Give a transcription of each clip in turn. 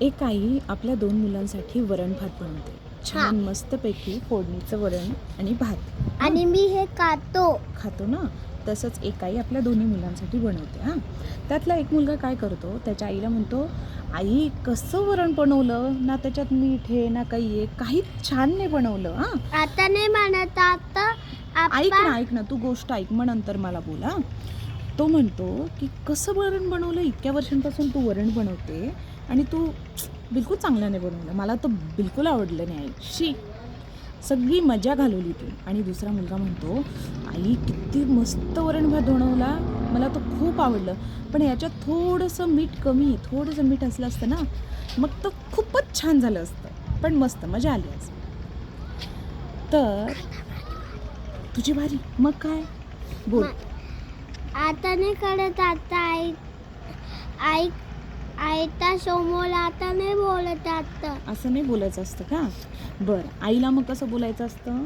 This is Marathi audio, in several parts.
एक आई आपल्या दोन मुलांसाठी वरण भात बनवते. छान मस्तपैकी फोडणीचं वरण आणि भात. आणि मी हे खातो. खातो ना? तसंच एक आई आपल्या दोन्ही मुलांसाठी बनवते हां. त्यातला एक मुलगा काय करतो? त्याच्या आईला म्हणतो आई कसं वरण बनवलं? ना त्याच्यात मीठ आहे ना काही आहे. काहीच छान नाही बनवलं हां. आता नाही म्हणत आता ऐक ना ऐक ना. तू गोष्ट ऐक. मग नंतर मला बोला तो म्हणतो की कसं वरण बनवलं? इतक्या वर्षांपासून तू वरण बनवते. आणि तू बिलकुल चांगल्याने नाही बनवलं मला तर बिलकुल आवडलं नाही आई. शी. सगळी मजा घालवली तू. आणि दुसरा मुलगा म्हणतो आई किती मस्त वरण भात बनवला. मला तो खूप आवडलं. पण याच्यात थोडंसं मीठ कमी थोडंसं मीठ असलं असतं ना मग तर खूपच छान झालं असतं. पण मस्त मजा आली आज. तर तुझी भारी. मग काय? बोल. आता नाही कळत आता आई. आई आयता समोर आता नाही बोलत आता असं नाही बोलायचं असतं का? बरं. आईला मग कसं बोलायचं असतं?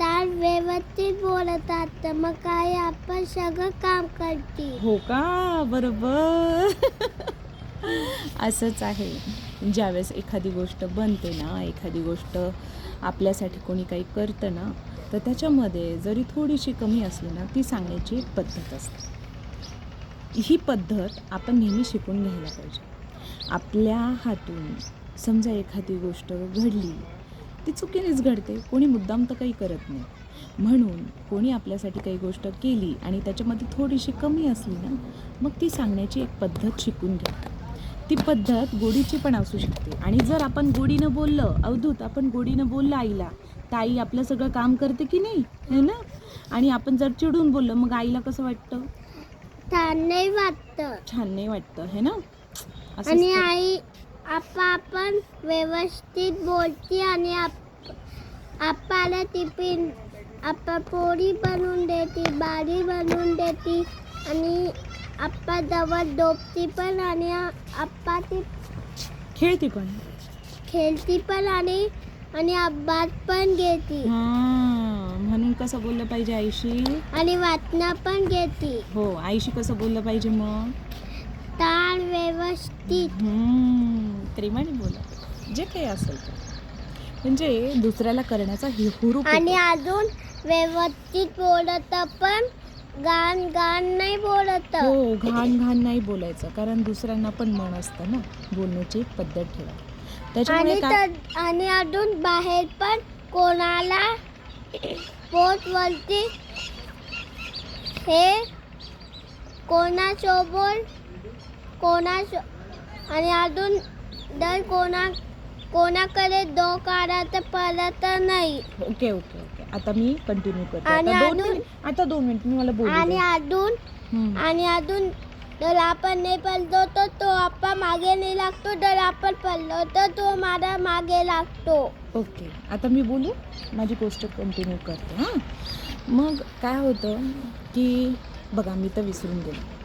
तर व्यवस्थित बोलत आता मग काय आपण सगळं काम करते हो का? बरोबर. असंच आहे. ज्यावेळेस एखादी गोष्ट बनते ना एखादी गोष्ट आपल्यासाठी कोणी काही करतं ना तर त्याच्यामध्ये जरी थोडीशी कमी असली ना ती सांगण्याची एक पद्धत असते. ही पद्धत आपण नेहमी शिकून घ्यायला पाहिजे. आपल्या हातून समजा एखादी गोष्ट घडली ती चुकीनेच घडते कोणी मुद्दाम तर काही करत नाही. म्हणून कोणी आपल्यासाठी काही गोष्ट केली आणि त्याच्यामध्ये थोडीशी कमी असली ना मग ती सांगण्याची एक पद्धत शिकून घ्या. ती पद्धत गोडीची पण असू शकते. आणि जर आपण गोडीनं बोललं अवधूत आपण गोडीनं बोललं आईला तर आई आपलं सगळं काम करते की नाही? है ना? आणि आपण जर चिडून बोललं मग आईला कसं वाटतं? छान नाही वाटत. छान नाही वाटतं है ना? असंच आणि तर- आई आपा आपण व्यवस्थित बोलते आणि आप आपल्याला टिफिन आपा पोळी बनवून देते भाजी बनवून देते आणि आपा जवळ डोबती पण आणि आपा ती खेळते पण? खेळती पण आणि आणि अभ्यास पण घेते. हा म्हणून कसं बोललं पाहिजे आईशी? आणि वाचना पण घेते. हो आईशी कसं बोललं पाहिजे मग? व्यवस्थित. प्रेमाने बोला. जे काही असेल ते. म्हणजे दुसऱ्याला करण्याचा हि- हुरूप आणि. अजून व्यवस्थित बोलत पण गाण गाण नाही बोलत. हो घाण घाण नाही बोलायचं. कारण दुसऱ्यांना पण मन असतं ना बोलण्याची पद्धत ठेवा. त्याच्यामुळे आणि काय आणि अजून बाहेर पण कोणाला पोट वरती हे कोणासोबत कोणा आणि अजून जर कोणा कोणाकडे दो काढायचं परत नाही. Okay okay okay. आता मी कंटिन्यू करते. आणि आता दोन अजून- मिनिट आता दोन मिनिट मी मला बोलू आणि दे. अजून हम्म. आणि अजून जर आपण नाही पडलो तर तो आपण मागे नाही लागतो जर आपण पडलो तर तो माझ्या मागे लागतो. ओके आता मी बोलू? माझी गोष्ट कंटिन्यू करते हां. मग काय होतं की बघा मी तर विसरून गेलो.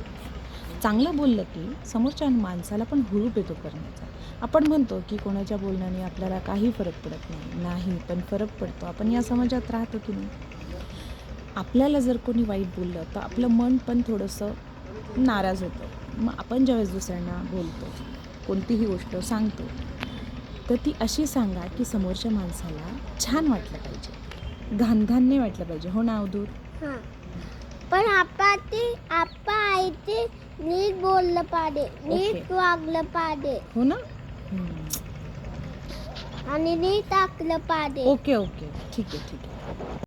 चांगलं बोललं की समोरच्या माणसाला पण हुरूप येतो करण्याचा. आपण म्हणतो की कोणाच्या बोलण्याने आपल्याला काही फरक पडत नाही. नाही पण फरक पडतो. आपण या समाजात राहतो की नाही? आपल्याला जर कोणी वाईट बोललं तर आपलं मन पण थोडंसं नाराज होतं. मग आपण ज्यावेळेस दुसऱ्यांना बोलतो कोणतीही गोष्ट सांगतो तर ती अशी सांगा की समोरच्या माणसाला छान वाटलं पाहिजे. घाण घाण नाही वाटलं पाहिजे. हो ना अवधूर हां. पण आपा ते आपा आहे ते नीट बोललं पाहिजे नीट वागलं पाहिजे हो ना. आणि नीट टाकलं पाहिजे ओके ओके. ठीक आहे ठीक आहे.